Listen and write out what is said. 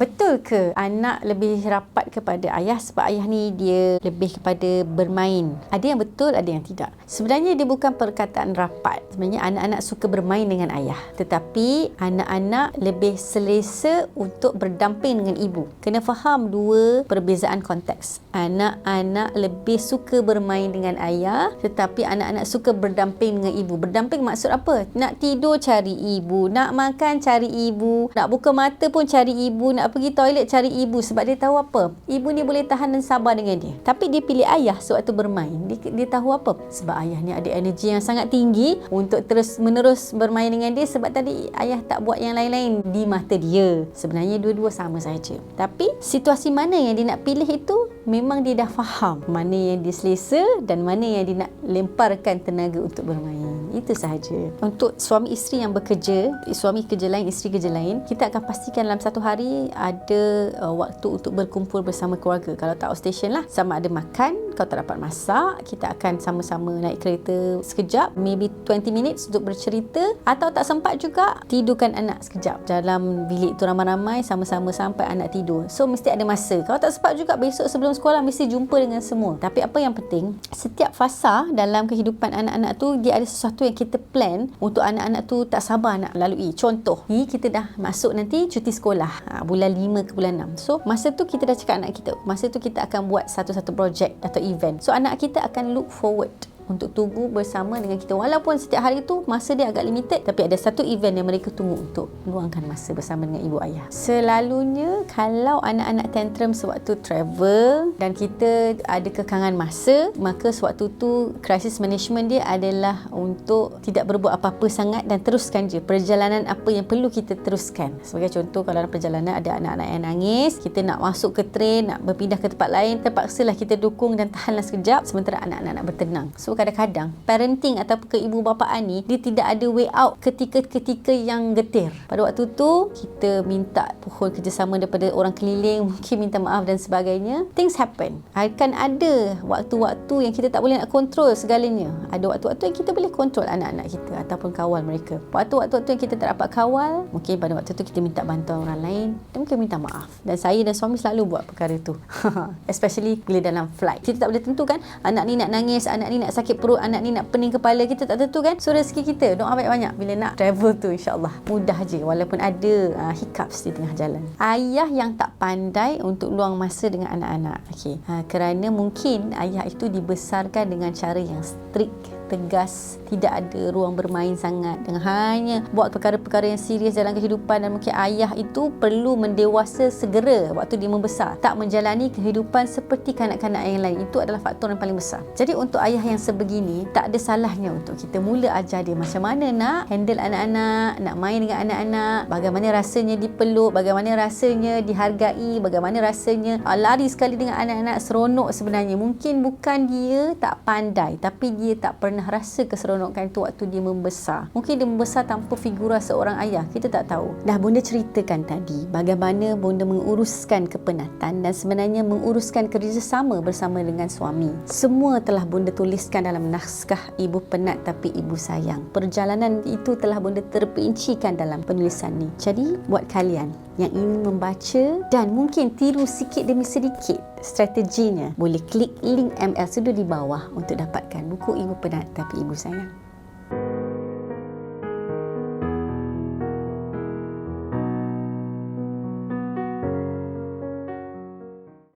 Betul ke anak lebih rapat kepada ayah sebab ayah ni dia lebih kepada bermain? Ada yang betul, ada yang tidak. Sebenarnya dia bukan perkataan rapat. Sebenarnya anak-anak suka bermain dengan ayah. Tetapi anak-anak lebih selesa untuk berdamping dengan ibu. Kena faham dua perbezaan konteks. Anak-anak lebih suka bermain dengan ayah tetapi anak-anak suka berdamping dengan ibu. Berdamping maksud apa? Nak tidur cari ibu, nak makan cari ibu, nak buka mata pun cari ibu, nak pergi toilet cari ibu sebab dia tahu apa? Ibu ni boleh tahan dan sabar dengan dia. Tapi dia pilih ayah sewaktu bermain. Dia, dia tahu apa? Sebab ayah ni ada energi yang sangat tinggi untuk terus menerus bermain dengan dia sebab tadi ayah tak buat yang lain-lain di mata dia. Sebenarnya dua-dua sama saja. Tapi situasi mana yang dia nak pilih itu memang dia dah faham mana yang dia selesa dan mana yang dia nak lemparkan tenaga untuk bermain itu sahaja untuk suami isteri yang bekerja suami kerja lain isteri kerja lain kita akan pastikan dalam satu hari ada uh, waktu untuk berkumpul bersama keluarga. Kalau tak outstation lah, sama ada makan, kalau tak dapat masak, kita akan sama-sama naik kereta sekejap, maybe 20 minutes untuk bercerita atau tak sempat juga, tidurkan anak sekejap. Dalam bilik tu ramai-ramai, sama-sama sampai anak tidur. So, mesti ada masa. Kalau tak sempat juga, besok sebelum sekolah mesti jumpa dengan semua. Tapi apa yang penting, setiap fasa dalam kehidupan anak-anak tu, dia ada sesuatu yang kita plan untuk anak-anak tu tak sabar nak lalui. Contoh, ni kita dah masuk nanti cuti sekolah. Ha, bulan bulan 5 ke bulan 6. So, masa tu kita dah cakap anak kita, masa tu kita akan buat satu-satu projek atau event. So, anak kita akan look forward untuk tunggu bersama dengan kita. Walaupun setiap hari tu masa dia agak limited tapi ada satu event yang mereka tunggu untuk luangkan masa bersama dengan ibu ayah. Selalunya kalau anak-anak tantrum sewaktu travel dan kita ada kekangan masa maka sewaktu tu crisis management dia adalah untuk tidak berbuat apa-apa sangat dan teruskan je perjalanan apa yang perlu kita teruskan. Sebagai contoh kalau dalam perjalanan ada anak-anak yang nangis kita nak masuk ke train nak berpindah ke tempat lain terpaksalah kita dukung dan tahanlah sekejap sementara anak-anak nak bertenang. So kadang-kadang parenting ataupun ke ibu bapaan ni dia tidak ada way out ketika-ketika yang getir. Pada waktu tu kita minta pohon kerjasama daripada orang keliling, mungkin minta maaf dan sebagainya. Things happen. Akan ada waktu-waktu yang kita tak boleh nak kontrol segalanya. Ada waktu-waktu yang kita boleh kontrol anak-anak kita ataupun kawal mereka. Waktu-waktu yang kita tak dapat kawal, mungkin pada waktu tu kita minta bantuan orang lain dan mungkin minta maaf. Dan saya dan suami selalu buat perkara tu. Especially bila dalam flight. Kita tak boleh tentukan anak ni nak nangis, anak ni nak sakit sakit perut anak ni nak pening kepala kita tak tentu kan? So rezeki kita doa banyak-banyak. Bila nak travel tu insyaAllah mudah je. Walaupun ada uh, hiccups di tengah jalan. Ayah yang tak pandai untuk luang masa dengan anak-anak. Okay. uh, kerana mungkin ayah itu dibesarkan dengan cara yang strict tegas tidak ada ruang bermain sangat. Dengan hanya buat perkara-perkara yang serius dalam kehidupan dan mungkin ayah itu perlu mendewasa segera waktu dia membesar. Tak menjalani kehidupan seperti kanak-kanak yang lain. Itu adalah faktor yang paling besar. Jadi untuk ayah yang sebegini tak ada salahnya untuk kita mula ajar dia macam mana nak handle anak-anak nak main dengan anak-anak bagaimana rasanya dipeluk bagaimana rasanya dihargai bagaimana rasanya ah, lari sekali dengan anak-anak seronok sebenarnya. Mungkin bukan dia tak pandai tapi dia tak pernah pernah rasa keseronokan itu waktu dia membesar. Mungkin dia membesar tanpa figura seorang ayah. Kita tak tahu. Dah Bunda ceritakan tadi bagaimana Bunda menguruskan kepenatan dan sebenarnya menguruskan kerjasama bersama dengan suami. Semua telah Bunda tuliskan dalam naskah Ibu Penat Tapi Ibu Sayang. Perjalanan itu telah Bunda terperincikan dalam penulisan ni. Jadi buat kalian yang ingin membaca dan mungkin tiru sikit demi sedikit strateginya boleh klik link ML Studio di bawah untuk dapatkan buku Ibu Penat Tapi Ibu Sayang.